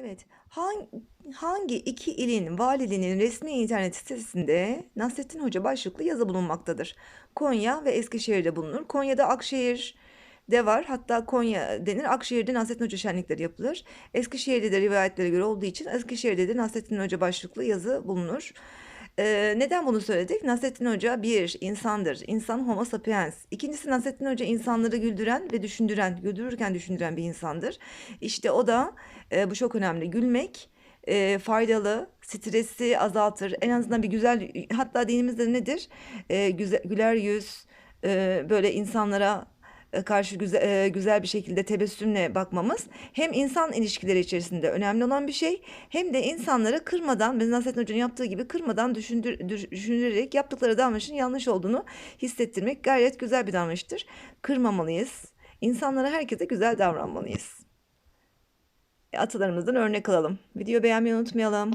Evet. Hangi, hangi iki ilin valiliğinin resmi internet sitesinde Nasrettin Hoca başlıklı yazı bulunmaktadır? Konya ve Eskişehir'de bulunur. Konya'da Akşehir'de var. Hatta Konya denir. Akşehir'de Nasrettin Hoca şenlikleri yapılır. Eskişehir'de de rivayetlere göre olduğu için Eskişehir'de de Nasrettin Hoca başlıklı yazı bulunur. Neden bunu söyledik? Nasrettin Hoca bir insandır. İnsan homo sapiens. İkincisi Nasrettin Hoca insanları güldüren ve düşündüren, güldürürken düşündüren bir insandır. İşte o da e, bu çok önemli. Gülmek e, faydalı, stresi azaltır. En azından bir güzel, hatta dinimizde nedir? E, güzel, güler yüz, e, böyle insanlara karşı güzel, e, güzel bir şekilde tebessümle bakmamız hem insan ilişkileri içerisinde önemli olan bir şey hem de insanları kırmadan, biz Nasrettin Hoca'nın yaptığı gibi kırmadan düşündür, düş- düşündürerek yaptıkları davranışın yanlış olduğunu hissettirmek gayet güzel bir davranıştır. Kırmamalıyız. İnsanlara herkese güzel davranmalıyız. Atalarımızdan örnek alalım. Videoyu beğenmeyi unutmayalım.